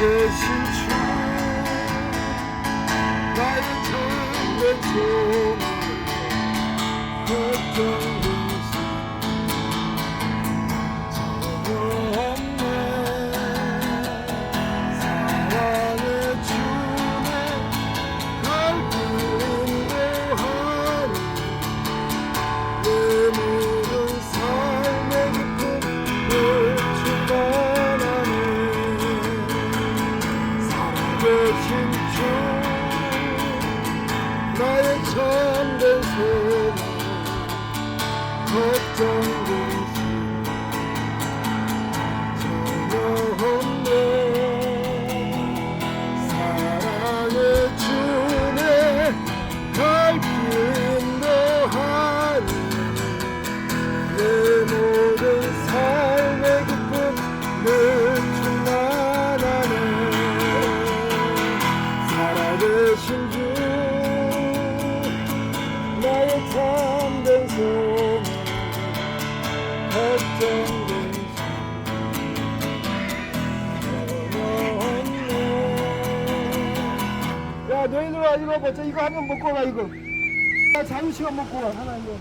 살아 살아계신 주 나의 참된 소망 걱정된 살아계신 주 나의 참된 소망 걱정된 야 너희들 와 이거 보자 이거 한번 먹고 가 이거. 야 자유 시간 먹고 가 하나 이거